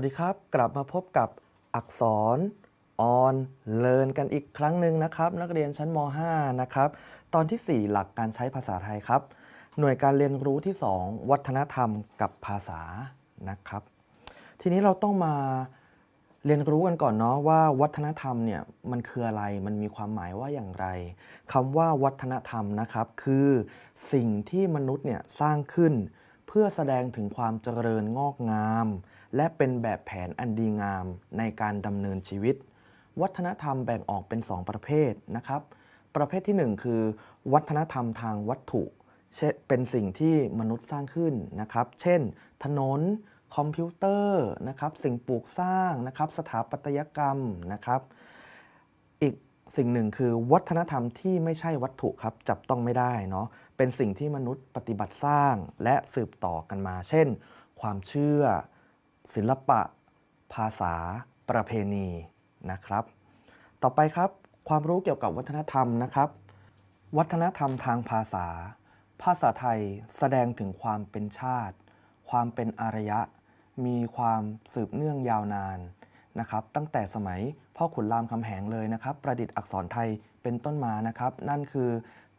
สวัสดีครับ กลับมาพบกับอักษรออนเลินกันอีกครั้งหนึ่งนะครับ นักเรียนชั้นม .5 นะครับ ตอนที่ 4 หลักการใช้ภาษาไทยครับ หน่วยการเรียนรู้ที่ 2 วัฒนธรรมกับภาษานะครับ ทีนี้เราต้องมาเรียนรู้กันก่อนเนาะว่าวัฒนธรรมเนี่ยมันคืออะไรมันมีความหมายว่าอย่างไรคำว่าวัฒนธรรมนะครับ คือสิ่งที่มนุษย์เนี่ยสร้างขึ้น เพื่อแสดงถึงความเจริญงอกงาม และเป็นแบบแผนอันดีงามในการดำเนินชีวิต วัฒนธรรมแบ่งออกเป็น 2 ประเภทนะครับ ประเภทที่ 1 คือ วัฒนธรรมทางวัตถุเช่นเป็นสิ่งที่มนุษย์สร้างขึ้นนะครับ เช่น ถนน คอมพิวเตอร์นะครับสิ่งปลูกสร้างนะครับสถาปัตยกรรมนะครับอีกสิ่งหนึ่งคือวัฒนธรรมที่ไม่ใช่วัตถุครับจับต้องไม่ได้เนาะเป็นสิ่งที่มนุษย์ปฏิบัติสร้างและสืบต่อกันมา เช่น ความเชื่อ ศิลปะ ภาษา ประเพณีนะครับ ต่อไปครับความรู้เกี่ยวกับวัฒนธรรมนะครับ วัฒนธรรมทางภาษา ภาษาไทยแสดงถึงความเป็นชาติ ความเป็นอารยะ มีความสืบเนื่องยาวนานนะครับ ตั้งแต่สมัยพ่อขุนรามคำแหงเลยนะครับ ประดิษฐ์อักษรไทยเป็นต้นมานะครับ นั่นคือ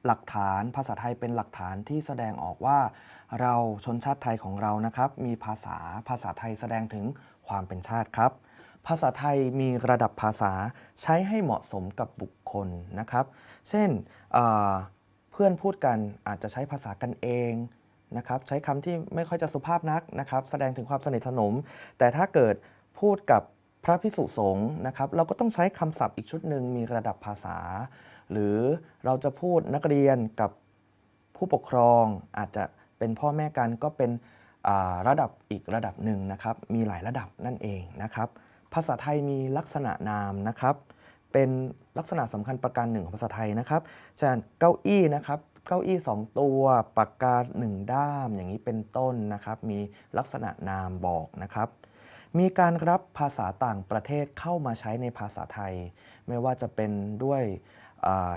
หลักฐานภาษาไทยเป็นหลักฐานที่แสดงออกว่า เราชนชาติไทยของเรานะครับ มีภาษาภาษาไทยแสดงถึงความเป็นชาติครับ ภาษาไทยมีระดับภาษาใช้ให้เหมาะสมกับบุคคลนะครับ เช่นเเพื่อนพูดกันอาจจะใช้ภาษากันเองนะครับ ใช้คำที่ไม่ค่อยจะสุภาพนักนะครับ แสดงถึงความสนิทสนม แต่ถ้าเกิดพูดกับ พระพิสุสงฆ์นะครับ เราก็ต้องใช้คำศัพท์อีกชุดหนึ่งมีระดับภาษา หรือเราจะพูดนักเรียนกับผู้ปกครองอาจจะเป็นพ่อแม่กันก็เป็นระดับอีกระดับหนึ่งนะครับ มีหลายระดับนั่นเองนะครับ ภาษาไทยมีลักษณะนามนะครับ เป็นลักษณะสำคัญประการหนึ่งของภาษาไทยนะครับเช่นเก้าอี้นะครับ เก้าอี้ 2 ตัว ปากกา 1 ด้าม อย่างนี้เป็นต้นนะครับ มีลักษณะนามบอกนะครับ มีการรับภาษาต่างประเทศเข้ามาใช้ในภาษาไทย ไม่ว่าจะเป็นด้วย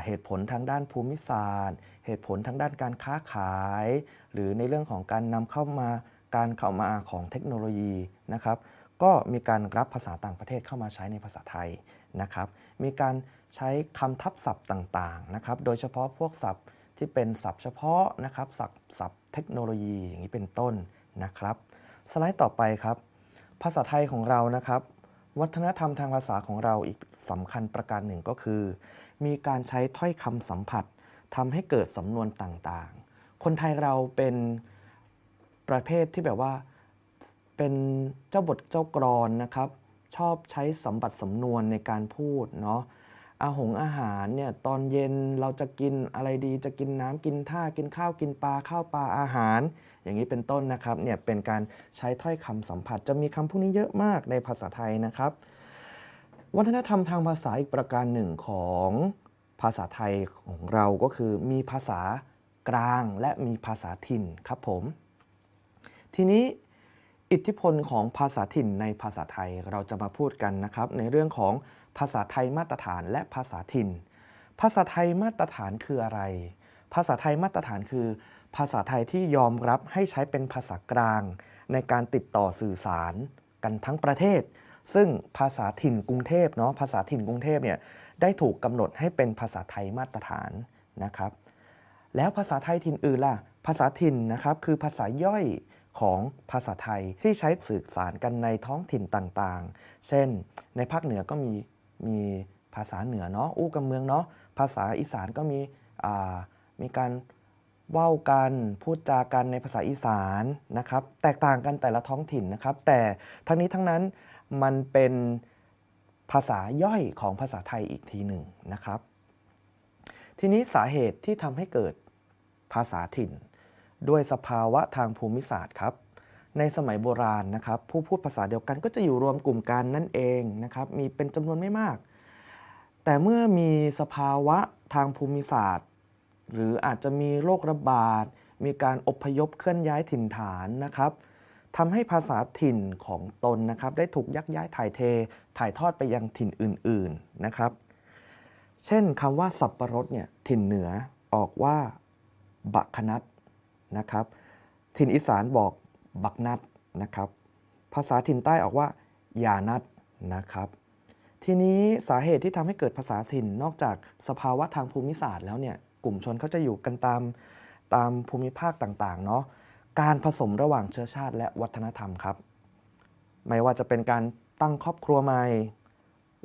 เหตุผลทางด้านภูมิศาสตร์ เหตุผลทางด้านการค้าขาย หรือในเรื่องของการนำเข้ามาการเข้ามาของเทคโนโลยีนะครับ ก็มีการรับภาษาต่างประเทศเข้ามาใช้ในภาษาไทยนะครับ มีการใช้คำทับศัพท์ต่างๆนะครับ โดยเฉพาะพวกศัพท์ที่เป็นศัพท์เฉพาะนะครับศัพท์เทคโนโลยีอย่างนี้เป็นต้นนะครับ สไลด์ต่อไปครับ ภาษาไทยของเรานะครับ วัฒนธรรมทางภาษาของเราอีกสำคัญประการหนึ่งก็คือ มีการใช้ถ้อยคำสัมผัสทำให้เกิดสำนวนต่างๆ คนไทยเราเป็นประเภทที่แบบว่าเป็นเจ้าบทเจ้ากรอนนะครับ ชอบใช้สัมบัติสำนวนในการพูดเนาะ อาหงอาหารเนี่ยตอนเย็นเราจะกินอะไรดีจะกินน้ำกินท่ากินข้าวกินปลาข้าวปลาอาหาร อย่างนี้เป็นต้นนะครับเนี่ยเป็นการใช้ถ้อยคำสัมผัสจะมีคำพวกนี้เยอะมากในภาษาไทยนะครับ วัฒนธรรมทางภาษาอีกประการหนึ่งของภาษาไทยของเราก็คือมีภาษากลางและมีภาษาถิ่นครับผม ทีนี้ อิทธิพลของภาษาถิ่นในภาษาไทยเราจะมาพูดกันนะครับ ในเรื่องของภาษาไทยมาตรฐานและภาษาถิ่น ภาษาไทยมาตรฐานคืออะไร ภาษาไทยมาตรฐานคือ ภาษาไทยที่ยอมรับให้ใช้เป็นภาษากลาง ในการติดต่อสื่อสารกันทั้งประเทศ ซึ่งภาษาถิ่นกรุงเทพเนาะภาษาถิ่นกรุงเทพเนี่ยได้ถูกกำหนดให้เป็นภาษาไทยมาตรฐานนะครับ แล้วภาษาไทยถิ่นอื่นล่ะภาษาถิ่นนะครับคือภาษาย่อย ของภาษาไทยที่ใช้สื่อสารกันในท้องถิ่นต่างๆ เช่น ในภาคเหนือก็มีมีภาษาเหนือเนาะอู้กับเมืองเนาะภาษาอีสานก็มีมีการเว้ากันพูดจากันในภาษาอีสานนะครับ แตกต่างกันแต่ละท้องถิ่นนะครับ แต่ทั้งนี้ทั้งนั้นมันเป็นภาษาย่อยของภาษาไทยอีกทีหนึ่งนะครับ ทีนี้สาเหตุที่ทำให้เกิดภาษาถิ่น ด้วยสภาวะทางภูมิศาสตร์ครับ ในสมัยโบราณนะครับ ผู้พูดภาษาเดียวกันก็จะอยู่รวมกลุ่มกันนั่นเองนะครับมีเป็นจำนวนไม่มาก แต่เมื่อมีสภาวะทางภูมิศาสตร์ หรืออาจจะมีโรคระบาด มีการอพยพเคลื่อนย้ายถิ่นฐานนะครับทำให้ภาษาถิ่นของตนนะครับ ได้ถูกยักย้ายถ่ายเท ถ่ายทอดไปยังถิ่นอื่น ๆนะครับ เช่นคำว่าสับประรดเนี่ยถิ่นเหนือออกว่าบักคนัด นะครับถิ่นอีสานบอกบักนัดนะครับ ภาษาถิ่นใต้ออกว่าอย่านัดนะครับ ทีนี้สาเหตุที่ทำให้เกิดภาษาถิ่นนอกจากสภาวะทางภูมิศาสตร์แล้วเนี่ยกลุ่มชนเขาจะอยู่กันตามตามภูมิภาคต่างๆเนาะการผสมระหว่างเชื้อชาติและวัฒนธรรมครับ ไม่ว่าจะเป็นการตั้งครอบครัวใหม่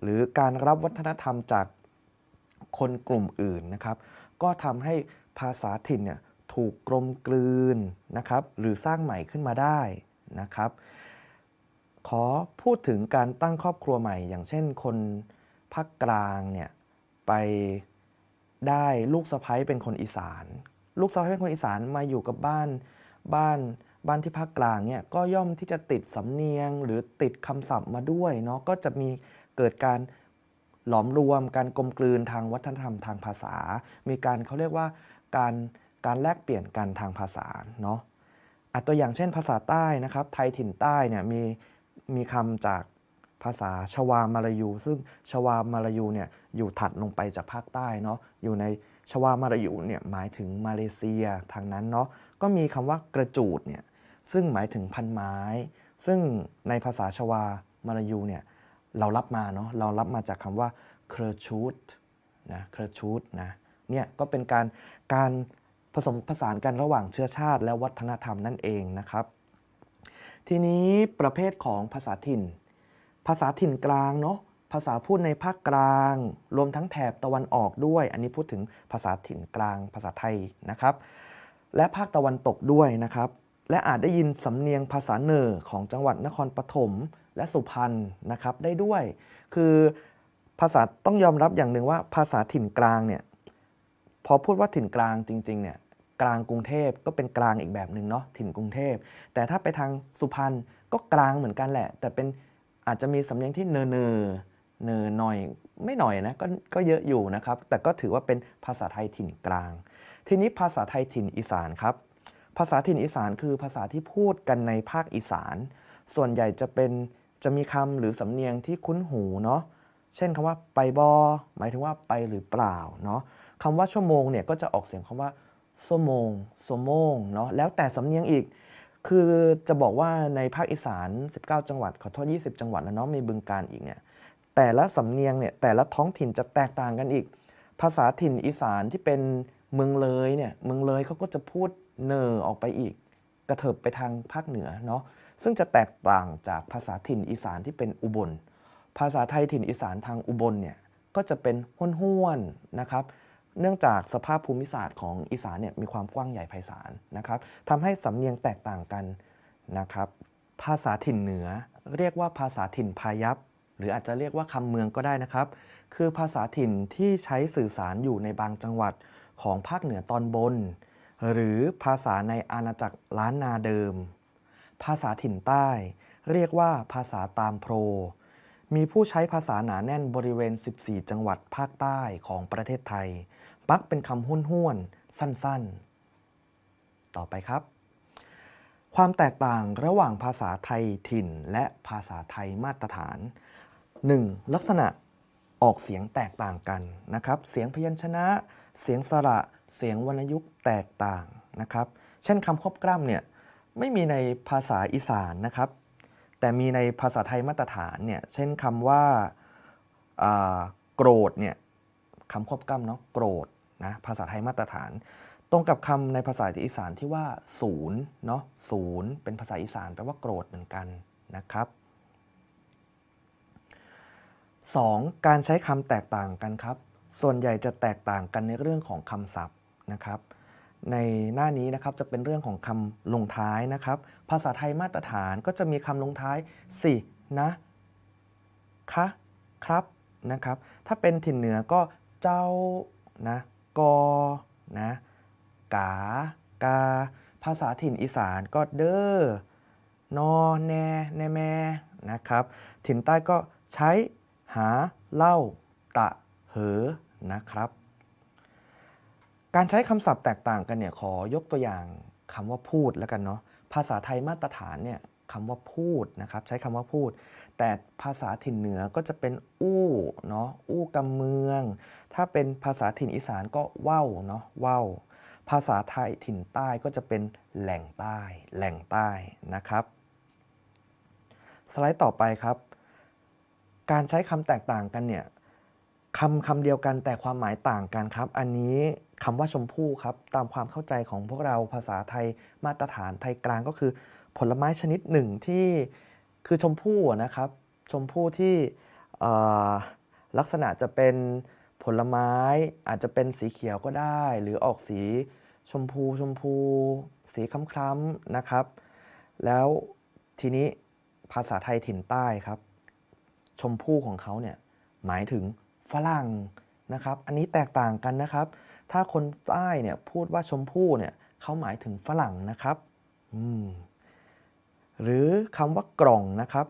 หรือการรับวัฒนธรรมจากคนกลุ่มอื่นนะครับ ก็ทำให้ภาษาถิ่นเนี่ย ถูกกลมกลืนนะครับหรือสร้างใหม่ขึ้นมาได้นะครับ ขอพูดถึงการตั้งครอบครัวใหม่ อย่างเช่นคนภาคกลางเนี่ยไปได้ลูกสะใภ้เป็นคนอีสาน ลูกสะใภ้เป็นคนอีสานมาอยู่กับบ้านบ้านบ้านที่ภาคกลางเนี่ยก็ย่อมที่จะติดสำเนียงหรือติดคำศัพท์มาด้วยเนาะก็จะมีเกิดการหลอมรวมการกลมกลืนทางวัฒนธรรมทางภาษา มีการเขาเรียกว่าการ การแลกเปลี่ยนกันทางภาษาเนาะอะตัวอย่างเช่นภาษาใต้นะครับ ไทยถิ่นใต้เนี่ยมีมีคำจากภาษาชวามาลายู ซึ่งชวามาลายูเนี่ยอยู่ถัดลงไปจากภาคใต้เนาะอยู่ในชวามาลายูเนี่ยหมายถึงมาเลเซียทางนั้นเนาะก็มีคำว่ากระจูดเนี่ยซึ่งหมายถึงพันไม้ ซึ่งในภาษาชวามาลายูเนี่ยเรารับมาเนาะเรารับมาจากคำว่าเครชูดนะเครชูดนะเนี่ยก็เป็นการการ ผสมผสานกันระหว่างเชื้อชาติและวัฒนธรรมนั่นเองนะครับ ทีนี้ประเภทของภาษาถิ่น ภาษาถิ่นกลางเนาะภาษาพูดในภาคกลาง รวมทั้งแถบตะวันออกด้วย อันนี้พูดถึงภาษาถิ่นกลาง ภาษาไทยนะครับ และภาคตะวันตกด้วยนะครับ และอาจได้ยินสำเนียงภาษาเหนือของจังหวัดนครปฐมและสุพรรณนะครับได้ด้วย คือภาษาต้องยอมรับอย่างหนึ่งว่าภาษาถิ่นกลางเนี่ย พอพูดว่าถิ่นกลางจริงๆเนี่ยกลางกรุงเทพก็เป็นกลางอีกแบบหนึ่งเนาะถิ่นกรุงเทพ แต่ถ้าไปทางสุพรรณก็กลางเหมือนกันแหละ แต่เป็นอาจจะมีสำเนียงที่เนอเนอเนอหน่อยไม่หน่อยนะก็ก็เยอะอยู่นะครับ แต่ก็ถือว่าเป็นภาษาไทยถิ่นกลาง ทีนี้ภาษาไทยถิ่นอีสานครับ ภาษาถิ่นอีสานคือภาษาที่พูดกันในภาคอีสาน ส่วนใหญ่จะเป็นจะมีคำหรือสำเนียงที่คุ้นหูเนาะเช่นคำว่าไปบอหมายถึงว่าไปหรือเปล่าเนาะ คำว่าชั่วโมงเนี่ยก็จะออกเสียงคำว่าชั่วโมงชั่วโมงเนาะแล้วแต่สำเนียงอีก คือจะบอกว่าในภาคอีสาน 19 จังหวัด ขอโทษ 20 จังหวัดแล้วเนาะมีบึงการอีกเนี่ยแต่ละสำเนียงเนี่ยแต่ละท้องถิ่นจะแตกต่างกันอีก ภาษาถิ่นอีสานที่เป็นเมืองเลยเนี่ยเมืองเลยเขาก็จะพูดเนอออกไปอีก กระเถิบไปทางภาคเหนือเนาะซึ่งจะแตกต่างจากภาษาถิ่นอีสานที่เป็นอุบล ภาษาไทยถิ่นอีสานทางอุบลเนี่ยก็จะเป็นห้วนๆนะครับ เนื่องจากสภาพภูมิศาสตร์ของอีสานเนี่ยมีความกว้างใหญ่ไพศาลนะครับทำให้สำเนียงแตกต่างกันนะครับ ภาษาถิ่นเหนือ เรียกว่าภาษาถิ่นพายัพหรืออาจจะเรียกว่าคำเมืองก็ได้นะครับ คือภาษาถิ่นที่ใช้สื่อสารอยู่ในบางจังหวัดของภาคเหนือตอนบน หรือภาษาในอาณาจักรล้านนาเดิม ภาษาถิ่นใต้ เรียกว่าภาษาตามโพรมีผู้ใช้ภาษาหนาแน่นบริเวณ 14 จังหวัดภาคใต้ของประเทศไทย มักเป็นคำห้วนๆ สั้นๆ ต่อไปครับ ความแตกต่างระหว่างภาษาไทยถิ่น และภาษาไทยมาตรฐาน 1. ลักษณะออกเสียงแตกต่างกันนะครับ เสียงพยัญชนะ เสียงสระ เสียงวรรณยุกต์แตกต่างนะครับ เช่นคำควบกล้ำเนี่ยไม่มีในภาษาอีสานนะครับ แต่มีในภาษาไทยมาตรฐานเนี่ยเช่นคำว่าโกรธเนี่ยคำควบกล้ำเนาะโกรธ นะภาษาไทยมาตรฐาน ตรงกับคำในภาษาอีสานที่ว่าศูนย์เนาะศูนย์เป็นภาษาอีสานแปลว่าโกรธเหมือนกันนะครับ 2. การใช้คำแตกต่างกันครับ ส่วนใหญ่จะแตกต่างกันในเรื่องของคำศัพท์นะครับ ในหน้านี้นะครับจะเป็นเรื่องของคำลงท้ายนะครับ ภาษาไทยมาตรฐานก็จะมีคำลงท้ายสินะคะครับนะครับ ถ้าเป็นถิ่นเหนือก็เจ้านะ กอนะกากา ภาษาถิ่นอีสานก็เด้อนอแนแนแมนะครับ ถิ่นใต้ก็ใช้หาเล่า ตะ เหอนะครับ การใช้คำศัพท์แตกต่างกันเนี่ยขอยกตัวอย่างคำว่าพูดแล้วกันเนาะภาษาไทยมาตรฐานเนี่ยคำว่าพูดนะครับ ใช้คำว่าพูด แต่ภาษาถิ่นเหนือก็จะเป็นอู้เนาะอู้กำเมือง ถ้าเป็นภาษาถิ่นอีสานก็เว้าเนาะเว้าภาษาไทยถิ่นใต้ก็จะเป็นแหล่งใต้แหล่งใต้นะครับ สไลด์ต่อไปครับ การใช้คำแตกต่างกันเนี่ยคำคำเดียวกันแต่ความหมายต่างกันครับ อันนี้คำว่าชมพู่ครับ ตามความเข้าใจของพวกเราภาษาไทยมาตรฐานไทยกลางก็คือ ผลไม้ชนิดหนึ่งที่ คือชมพู่นะครับ ชมพู่ที่ลักษณะจะเป็นผลไม้อาจจะเป็นสีเขียวก็ได้ หรือออกสีชมพูชมพู สีคล้ำๆนะครับ แล้วทีนี้ภาษาไทยถิ่นใต้ครับ ชมพู่ของเขาเนี่ยหมายถึงฝรั่งนะครับ อันนี้แตกต่างกันนะครับ ถ้าคนใต้เนี่ยพูดว่าชมพู่เนี่ยเขาหมายถึงฝรั่งนะครับ อืม หรือคำว่ากล่องนะครับ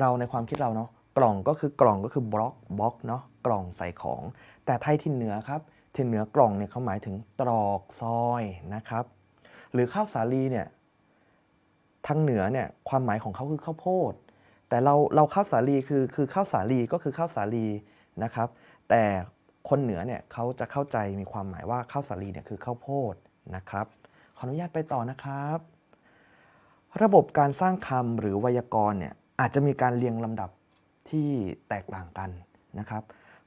เราในความคิดเราเนาะกล่องก็คือกล่องก็คือบล็อกบล็อกเนาะกล่องใส่ของ แต่ไทยถิ่นเหนือครับถิ่นเหนือกล่องเนี่ยเขาหมายถึงตรอกซอยนะครับ หรือข้าวสาลีเนี่ยทางเหนือเนี่ยความหมายของเขาคือข้าวโพด แต่เราเราข้าวสาลีคือคือข้าวสาลีก็คือข้าวสาลีนะครับ แต่คนเหนือเนี่ยเขาจะเข้าใจมีความหมายว่าข้าวสาลีเนี่ยคือข้าวโพดนะครับ ขออนุญาตไปต่อนะครับ ระบบการสร้างคำหรือไวยากรณ์เนี่ยอาจจะมีการเรียงลำดับที่แตกต่างกันนะครับ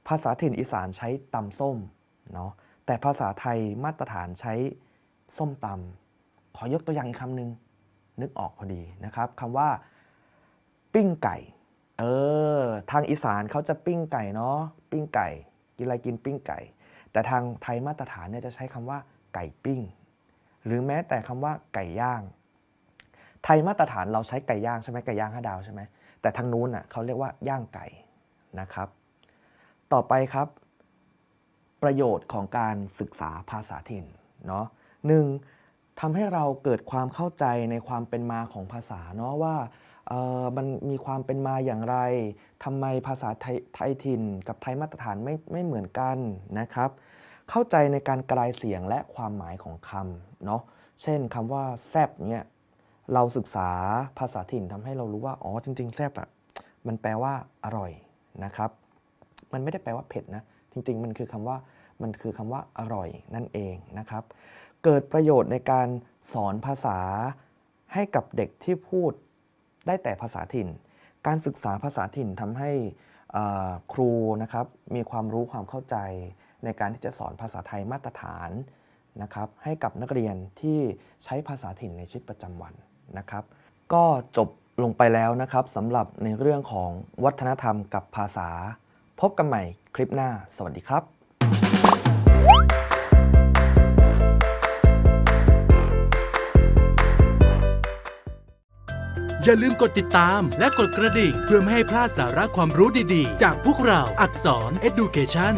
ภาษาถิ่นอีสานใช้ตำส้มเนาะแต่ภาษาไทยมาตรฐานใช้ส้มตำขอยกตัวอย่างอีกคำหนึ่งนึกออกพอดีนะครับคำว่า ปิ้งไก่เออทางอีสานเขาจะปิ้งไก่เนาะปิ้งไก่ กินอะไรกินปิ้งไก่ แต่ทางไทยมาตรฐานเนี่ยจะใช้คำว่าไก่ปิ้ง หรือแม้แต่คำว่าไก่ย่าง ไทยมาตรฐานเราใช้ไก่ย่างใช่ไหมไก่ย่างห้าดาวใช่ไหมแต่ทางนู้นอะเขาเรียกว่าย่างไก่นะครับ ต่อไปครับ ประโยชน์ของการศึกษาภาษาถิ่นเนาะหนึ่งทำให้เราเกิดความเข้าใจในความเป็นมาของภาษาเนาะว่าเออมันมีความเป็นมาอย่างไรทำไมภาษาไทยไทยถิ่น กับไทยมาตรฐานไม่ไม่เหมือนกันนะครับ เข้าใจในการกลายเสียงและความหมายของคำเนาะ เช่นคำว่าแซบเนี่ย เราศึกษาภาษาถิ่นทำให้เรารู้ว่า อ๋อ จริง ๆ แซบอะ มันแปลว่าอร่อยนะครับ มันไม่ได้แปลว่าเผ็ดนะ จริง ๆ มันคือคำว่า มันคือคำว่าอร่อยนั่นเองนะครับ เกิดประโยชน์ในการสอนภาษาให้กับเด็กที่พูดได้แต่ภาษาถิ่น การศึกษาภาษาถิ่นทำให้ครูนะครับ มีความรู้ความเข้าใจในการที่จะสอนภาษาไทยมาตรฐานนะครับให้กับนักเรียนที่ใช้ภาษาถิ่นในชีวิตประจำวัน นะครับ ก็จบลงไปแล้วนะครับสำหรับในเรื่องของวัฒนธรรมกับภาษา พบกันใหม่คลิปหน้า สวัสดีครับอย่าลืมกดติดตามและกดกระดิ่ง เพื่อไม่ให้พลาดสาระความรู้ดีๆ จากพวกเราอักษร Education